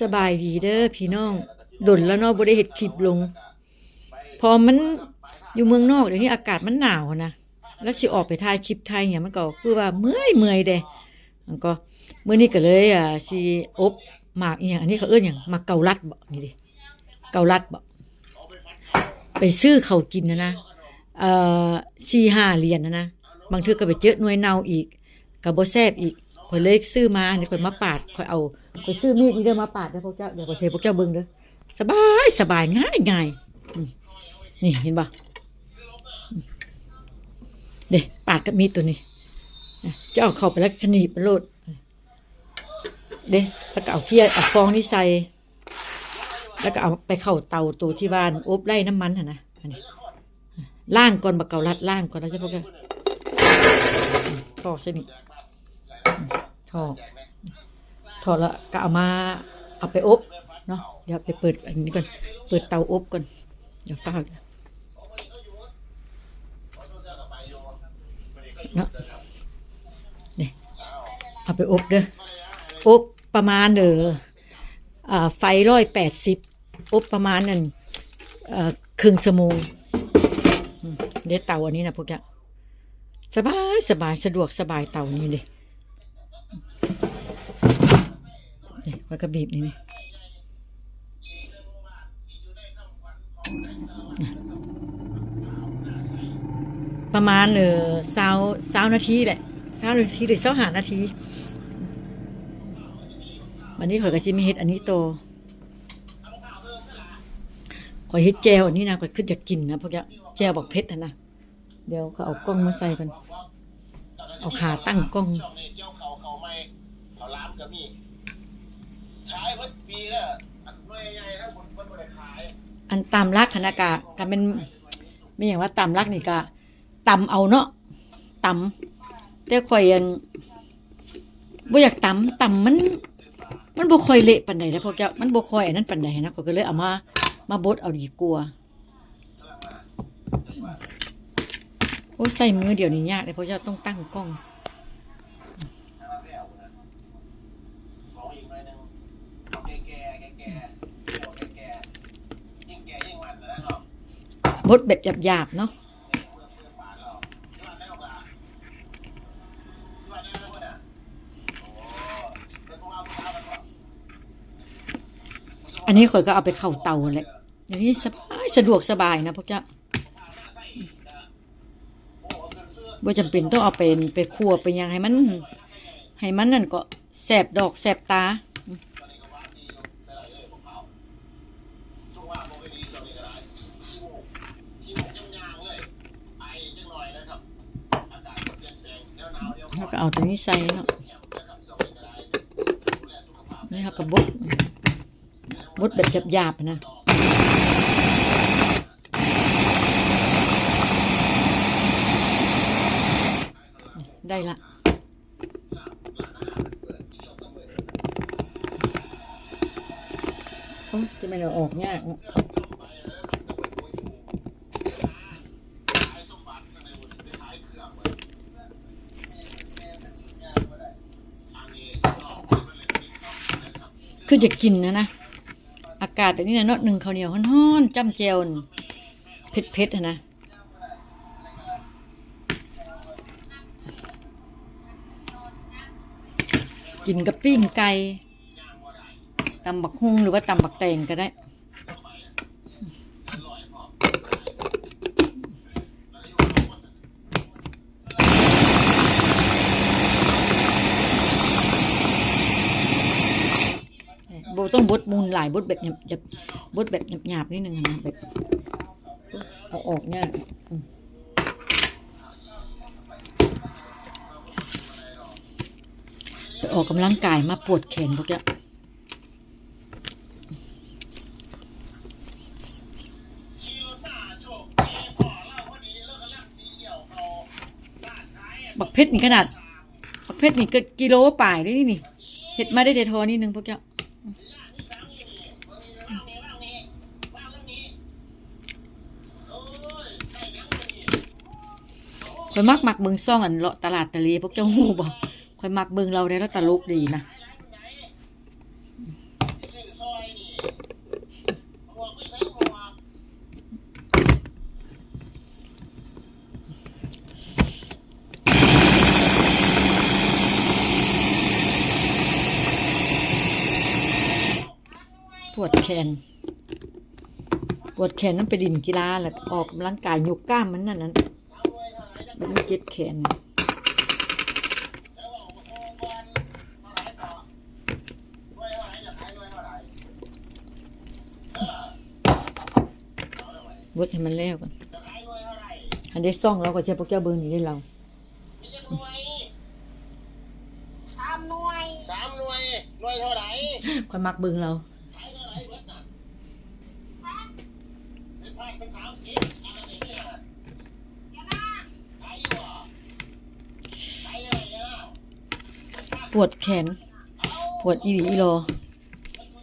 สบายดีเด้อพี่น้องดนแล้วเนาะบ่ได้เฮ็ดคลิปลง พอมันอยู่เมืองนอกเดี๋ยวนี้อากาศมันหนาวนะแล้วสิออกไปถ่ายคลิปไทยเนี่ยมันก็คือว่าเมื่อยเมื่อยเด้มันก็เมื้อนี้ก็เลยอ่าสิอบหมากอีหยังอันนี้เขาเอิ้นหยังหมากเกาลัดบ่นี่ดิเกาลัดบ่ไปซื้อเขากินนะนะเอ่อ4-5เหรียญนะนะบางเทือก็ไปเจอหน่วยเนาอีกก็บ่แซบอีก อยเลยซื้อมาเดี๋ยวข่อยมาปาดข่อยเอาข่อยซื้อมีดนี่เด้อมาปาดเด้อพวกเจ้าเดี๋ยวข่อยสิให้พวกเจ้าเบิ่งเด้อสบายสบายง่ายง่ายนี่เห็นบ่เด้ปาดกับมีดตัวนี้อะจะเอาเข้าไปแล้วขนีบมันโลดเด้แล้วก็เอาเคี่ยเอาฟองนี่ใส่แล้วก็เอาไปเข้าเตาตัวที่บ้านอบไล่น้ำมันนะอันนี้ล่างก่อนบักเกาลัดล่างก่อนนะเจ้าพวกแกทอเส้นนี้ ทอดทอดล้วก็เอามาเอาไปอบเนาะเดี๋ยวไปเปิดอันนี้ก่อนเปิดเตาอบก่อนเดี๋ยวฟ้าเนาะนี่เอาไปอบเด้ออบประมาณเด้ออ่าไฟร้อยแปดสิบอบประมาณนั่นเอ่อครึ่งชั่วโมงอืมเดี๋ยวเตาอันนี้นะพวกเนี้ยสบายสบายสะดวกสบายเตานี้เลย นี่ไว้กระบีบนี่นี่ประมาณเออสาวสาวนาทีแหละสาวนาทีหรือสาวหานาที วันนี้ข่อยก็สิมีเฮ็ดอันนี้โตข่อยเฮ็ดแจวอันนี้นะข่อยขึ้นอยากกินนะพวกเนี้ยแจวบอกเพชรนะเดี๋ยวเขาเอากล้องมาใส่กันเอาขาตั้งกล้องช่วงนี้เจ้าเขายเพิ่ปีแล้วอันไม่ใหญ่ถ้าคนเพิ่นบ่ได้ขายอันตามรักคณะกะก็เป็นไม่อย่างว่าตามรักนี่ก็ตำเอาเนาะตำแต่ข่อยอันบ่อยากตำตำมันมันบ่ค่อยเละปานใดนะพวกเจ้ามันบ่ค่อยอันนั้นปานใดนะข่อยก็เลยเอามา มาบดเอาดีกว่าโอ้ใส่มือเดี๋ยวนี้ยากเลยพวกเจ้าต้องตั้งกล้องอีกหน่อยหนึงเอาแก่ๆแก่ๆเอาแก่ๆยิ่งแก่ยิ่งมันนะเนาะ บ ดแบบหยาบๆเนาะอันนี้ข่อยก็เอาไปเข้าเตาแหละอย่างนี้สบายสะดวกสบายนะพวกเจ้าโอ้เงินเสื้อบ่จำเป็นต้องเอาเป็นไปคั่วไปยังให้มัน ให้มันนั่นก็แสบดอกแสบตา ก็เอาตัวนี้ใส่เนาะแข็งนะครับช่วงนี้ก็ได้ดูแลสุขภาพนี่ครับบดบดแบบหยาบๆนะได้ละโอ้จะไม่เราออกยากเนอะ คือจะกินนะนะ อากาศแบบนี้นะเนาะหนึ่งข้าวเหนียวห้อนๆจ้ำเจียวเผ็ดๆอะนะกินกับปิ้งไก่ตำบักฮุงหรือว่าตำบักแตงก็ได้ โบ ต้องบดมูลหลายบดแบบหยาบหยาบดแบบหยาบๆนิดนึงอะนะแบบเอาออกเนี่ยากอืมไปออกกำลังกายมาปวดแขนพวกเนี้ยบักเพชรนี่ขนาดบักเพชรนี่ก็กิโลป่ายเลยนี่เห็ดมาได้แต่ทอนิดนึงพวกเนี้ยนี่สามีนี่เบิ่งนี่ว่างนี่ว่างนี่ว่างเรื่องนี้โอ้ยใช่ยังบ่นี่ ข่อยมักมักเบิงซ่องอันเลาะตลาดตะเลพวกเจ้าหูบ่ข่อยมักเบิงเราได้แล้วตลกดีนะปวดแขนปวดแขนนั่นไปดินกีฬาแหละออกกำลังกายยกกล้ามมันนั่นนั่น มันเจ็บแขนแล้วว่าโอ้โหก่อนเท่าไหร่ต่อด้วยเท่าไหร่จะขายด้วยเท่าไหร่เออเอาแล้วไว้วดให้มันแล้วกันจะขายด้วยเท่าไหร่อันได้ซ่องเราก็ใช้พวกเจ้าเบิ้งนี่ได้เรามีจักหน่วยสามหน่วยสามหน่วยหน่วยเท่าไหร่ค่อยมักเบิ้งเราขายเท่าไหร่เบิดน่ะสิบพันเป็นสามสิบอันนั้นไอ้เนี่ย เดี๋ยวนะ ขายอยู่เหรอขายอะไรเนี่ย ปวดแขน ปวดอีหลีอีรอ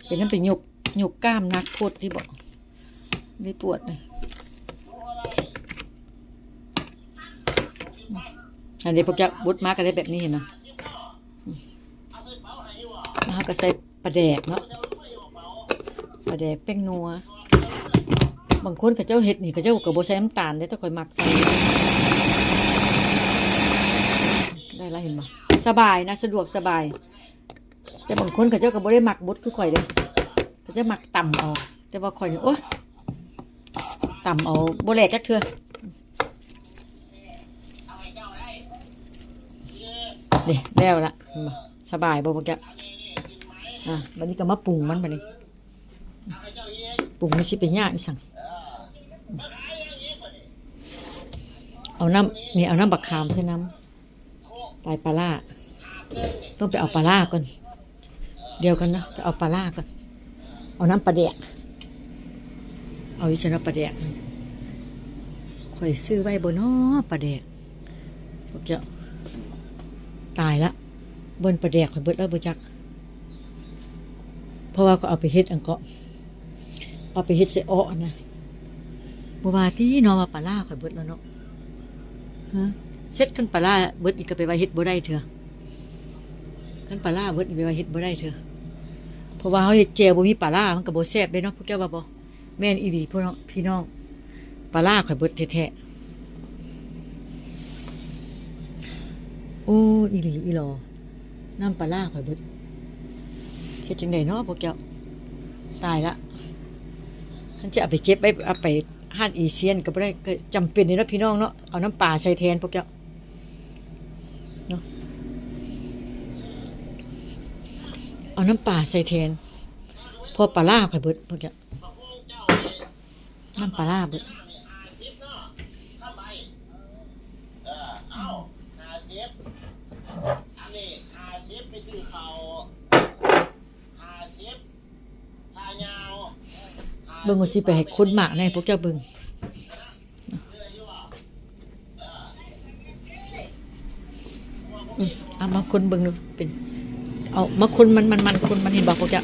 เป็นนั่นเป็นยกยกกล้ามนักโคตรที่บอกได้ปวดเลยอันนี้พวกจ้าบุดมาก็ได้แบบนี้เห็นเนาะเอาใส่เป๋าให้อยู่เหรอแล้วก็ใส่ปลาแดกเนาะเอาใส่ไว้อยู่เป๋าปลาแดกแป้งนัว บางคนกับเจ้าเห็ดนี่กับเจ้ากับโบใส่น้ำตาลได้แต่คอยมักใส่ได้ แล้วเห็นปะสบายนะสะดวกสบาย แต่บางคนกับเจ้ากับโบได้หมักบดคือข่อยเด้เขาจะหมักต่ำเอาแต่ว่าข่อยโอ๊ยต่ำเอาโบแหลกจักเถื่อเด้แล้วละสบายบ่พวกเจ้าอันนี้นี่สินไหมอะวันนี้ก็มาปรุงมันบัดนี้เอาให้เจ้าเองปรุงไม่ใช่เป็นยากอีสังเออมาขายอย่างนี้ก่อนดิเอาน้ำนี่เอาน้ำบักขามใส่น้ำ ตายปลาล่าต้องไปเอาปลาล่าก่อน เดียวกันนะไปเอาปลาล่าก่อน เอาน้ำปลาแดก เอาวิชนะปลาแดกข่อยซื้อไว้บนน้อปลาแดกพวกเจ้าตายละบนปลาแดกข่อยเบิดแล้วบ่จัก เพราะว่าก็เอาไปเฮ็ดอันก็เอาไปเฮ็ดใส่อ้อนะบ่ว่าที่นาะว่าปลาล่าข่อยเบิดแล้วเนาะฮะ เซ็ตกันปลาล่าเบิดอีกก็ไปไว้เฮ็ดบ่ได้เถอะคันปลาล่าเบิดอีกไปว่าเฮ็ดบ่ได้เถอะเพราะว่าเฮาเฮ็ดแจ่วบ่มีปลาล่ามันก็บ่แซ่บเด้เนาะพวกแกว่าบ่แม่นอีหลีพวกน้องพี่น้องปลาล่าข่อยเบิดแท้ๆโอ้อีหลีอีหลอน้ำปลาล่าข่อยเบิดเฮ็ดจังไดเนาะพวกแกตายละคันจะเอาไปเก็บไว้เอาไปห้านอีเซียนก็บ่ได้ก็จำเป็นเด้เนาะพี่น้องเนาะเอาน้ำปลาใส่แทนพวกแก เอาน้ำปลาใส่แทนพอปลาล่าข่อยเบิดพวกเนี้ยมาโคกเจ้าน้ำปลาล่าเบิดห้านี่ห้าสิบเนาะทำไมออเอาห้าสิบอันนี้ห้าสิบไปซื้อเขาห้าสิบทายาว50เบิ่งว่าสิไปให้คนหมากแน่พวกเจ้าเบิ่งเรื่อยอยู่อะเอออืมเอามาคนเบิ่งดูเป็น เอามาคนมันมันมันคนมันเห็นบ่พวกเจ้า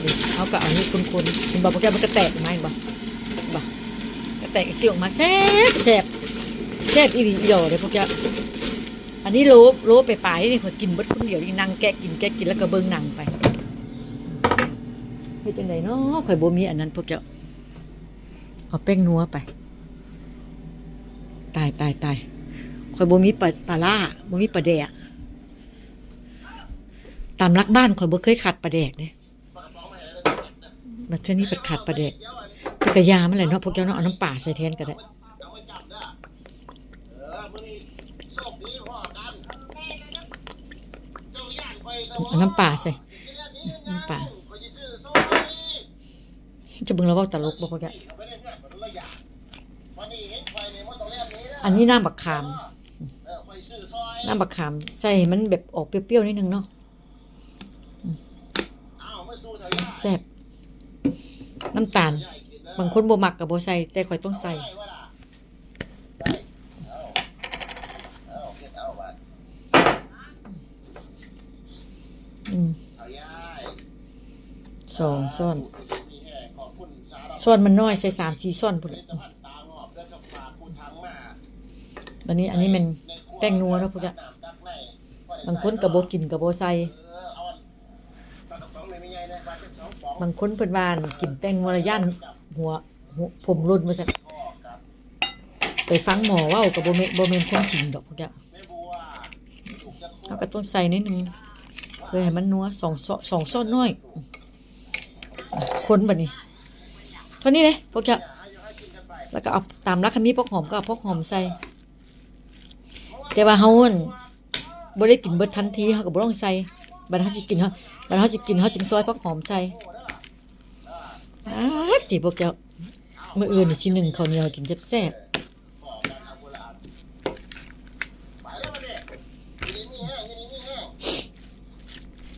เดี๋ยวเอาก็เอานี่คนคนเห็นบ่พวกเจ้ามันก็แตกออกมาเห็นบ่เห็นบ่ก็แตกสิออกมาแซ่บแซ่บแซ่บอีหลีอีหลอเลยพวกเจ้าอันนี้โลบโลบไปปลายนี่ข่อยกินบดคนเดียวนี่นั่งแกะกินแกะกินแล้วก็เบิ่งหนังไปเฮ็ดจังไดเนาะข่อยบ่มีอันนั้นพวกเจ้าเอาแป้งนัวไป ตายตายตายข่อยบ่มีปลาปลาล่าบ่มีปลาแดก ตามรักบ้านข่อยบ่เคยขัดปลาแดกเด้ปากกระป๋องมาเลยนะมาเท่านี้ไปขัดปลาแดกเดี๋ยวอันแต่กยามันแหละเนาะพวกเจ้าเนาะเอาน้ำป่าใส่แทนก็ได้เอาไว้จับเด้อเออมื้อนี้โชคดีพ่อกันเจ้าย่านไปซะบ่เอาน้ำป่าใส่น้ำปลาไปซื้อซอยจะบิ่งแล้วว้าตลกบ่พวกเจ้าเอาไปเรื่อยๆมันละอย่างวันนี้เห็นไฟนี่มันต้องเล่นนี้นะอันนี้น้ำบักขาม น้ำบักขามใส่มันแบบออกเปรี้ยวๆนิดนึงเนาะ อ้าวไม่สู้เถอะย่า แซ่บ น้ำตาล บางคนบ่มักกับบ่ใส่แต่ข่อยต้องใส่สองส่อนส่วนมันน้อยใส่สามสี่ซ่อนพุ่นละวันนี้อันนี้มันแป้งนัวแล้วพุ่นะบางคนกระโบกินกระโบใส่ ไม่ใหญ่นะบาดเจ็ บสองสองบางคนเพิ่นว่ากินแป้งมรยันหัวผมรุนมาซั่นพ่อกับไปฟังหมอว้าก็บ่แม่นบ่แม่นความจริงดอกพวกแกแม่บัวถูกจะคู่เราก็ต้องใส่นิดนึงเพื่อให้มันนัวสองสองซ้อนน้อยคนแบัดนี้เท่านี้เลยพวกแกแล้วก็เอาตามรักคำนี้พวกหอมก็เอาพวกหอมใส่ แต่ว่าเฮาอั่นบ่ได้กินเบิดทันทีเฮาก็บ่ต้องใส่บัดเฮาสิกินเฮาบัดเฮาสิกินเฮาจึงซอยพวกหอมใส่ อ้าจิพวกแกมื้ออื่นนี่สิหนึ่งข้าวเหนียวกินแซ่บเอาคนละอันไปแล้วมาเด็กทีนี้มีแห้งทีนี้มีแห้ง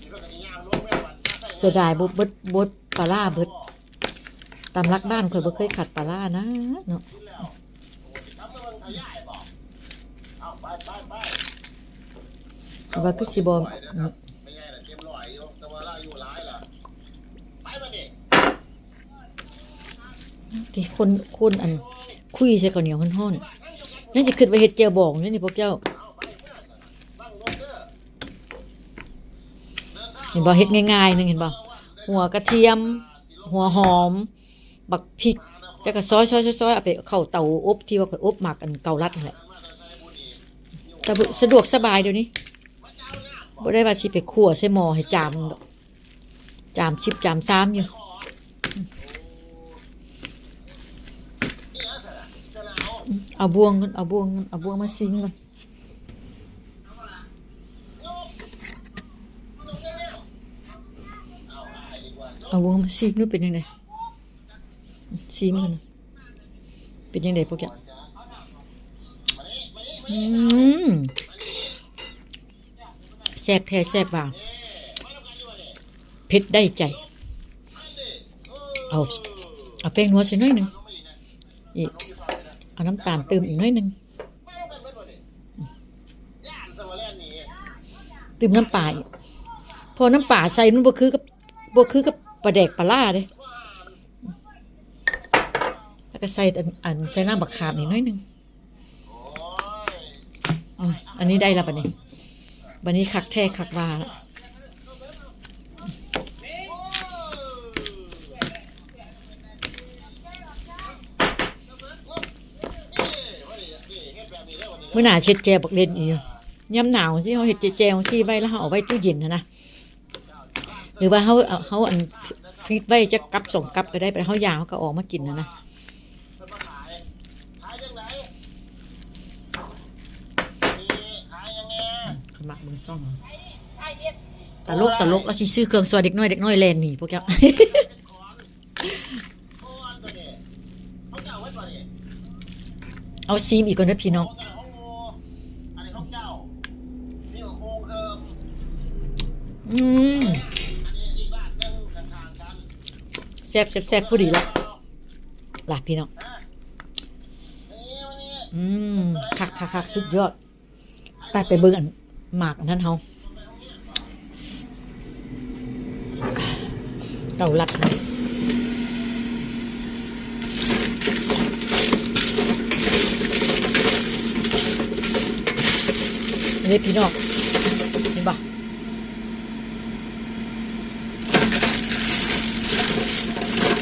นี่ก็จะย่างลงแม่วันใส่ๆเสียดายบ่เบิดบดปลาร้าเบิดตามรักบ้านข่อยบ่เคยขัดปลาร้านะเนาะกินแล้วทำให้มันขยายบอกเอาไปไปไปแต่ว่าคือสิบ่ไม่ใช่แต่เต็มร้อยอยู่แต่ว่าเราอยู่ร้ายล่ะไปม ที่คนคนอัน คุยใส่ข้าวเหนียวฮ้อนๆนั่นสิคิดว่าเฮ็ดแจ่วบองนี่นี่พวกเจ้าเห็นบ่เฮ็ดง่ายๆนึงเห็นบ่หัวกระเทียม หัวหอม บักพริกแล้วก็ซอยๆๆๆเอาไปเข้าเตาอบที่ว่าอบหมักอันเกาลัดนั่นแหละสะดวกสบายเดี๋ยวนี้บ่ได้ว่าสิไปคั่วใส่หม้อให้จามจามชิบจามซ้ำอยู่ เอาบวงก่อนเอาบวงก่อนเอาบวงมาซิงก่อนเอาบวงมาซิงนู่เป็นยังไงซิงกันเป็นยังไงพวกแกอืมแซ่บแท้แซ่บว่าเผ็ดได้ใจ เอา เอาแป้งนัวใส่หน่อยหนึ่ง เอาน้ำตาลเติมอีกหน้อยหนึ่งเติมน้ำปลาอีกพอน้ำปลาใส่มันบ่คือกับบ่คือกับปลาแดกปลาล่าเด้แล้วก็ใส่อันอันใส่น้ำบักขามอีกหน้อยหนึ่งอืมอันนี้ได้และบัดนี้บัดนี้คักแท้คักว่าละ เมื่อหนาเช็ดแจบักเล่นอีกอยู่ย่ำหนาวสิเขาเห็ดแจวซี่ไว้แล้วเขาเอาไว้ตู้เย็นนะนะหรือว่าเขาเอาเขาอันฟีดไว้จะกับส่งกับก็ได้ไปเขายางเขาก็ออกมากินนะนะขายขายยังไงขายยังไงขมักมือซ่องไอ้เด็ดตลกตลกแล้วสิซื้อเครื่องสวัสดเด็กน้อยเด็กน้อยแลนหนี่พวกแกโอ้อันตัวนี้เขาจะเอาไว้ตัวนี้เอาซีมอีกก่อนนะพี่น้อง ของแต่ของโมอันนี้ของเจ้านี่ของโคงเคิม อืม อันนี้อีกบ้านหนึงข้างๆกัน แซ่บแซ่บแซ่บผู้ดีละล่ะพี่น้องอืมคักคักคักสุดยอดไปไปเบิ่งอันหมากนั้นเฮาเก่าลัดนะนี่พี่น้องเห็นปะ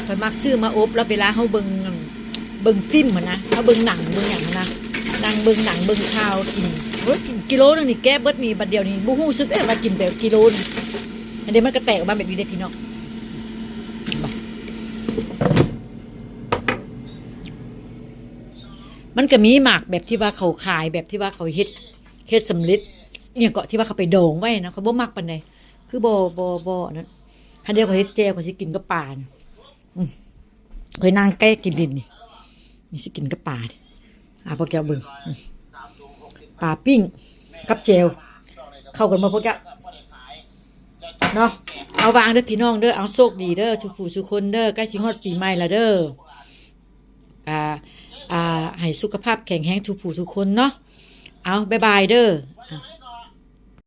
ค อยมักซื้อมาอบแล้วเวลาเขาเบิงเบิงฟิล์มหั้นนะเขาเบิงหนังเบิงอย่างนนะนั่งเบิงหนังเบิงข่าวกินเฮ้ยกินกิโลนึงนี่แก้เบิดนี่บัดเดียวนี่บ่ฮู้สึกได้ว่ากินแบบกิโลนึงอันเดียวมันก็แตกออกมาแบบนี้เด้พี่น้องมันก็มีหมากแบบที่ว่าเขาขายแบบที่ว่าเขาเฮ็ดเฮ็ดสำลิดเนี่ยเกาะที่ว่าเขาไปโดองไว้นะเขาบ่มักปานใดคือบ่บ่บ่นั้นอันเดียวเขาเฮ็ดแจวเขาสิกินกับปลาน เคยนั่งใกล้กินดินนี่นี่สิกินกับปลานี่อะพวกแกเบิ่งปลาปิ้ง กับแจวเข้ากันบ่พวกแกเนาะเอาวางเด้อพี่น้องเด้อเอาโชคดีเด้อทุกผู้ทุคนเด้อใกล้สิฮอดปีใหม่ละเด้ออ่าอ่าให้สุขภาพแข็งแรงทุกผู้ทุกคนเนาะเอาบ๊ายบายเด้อ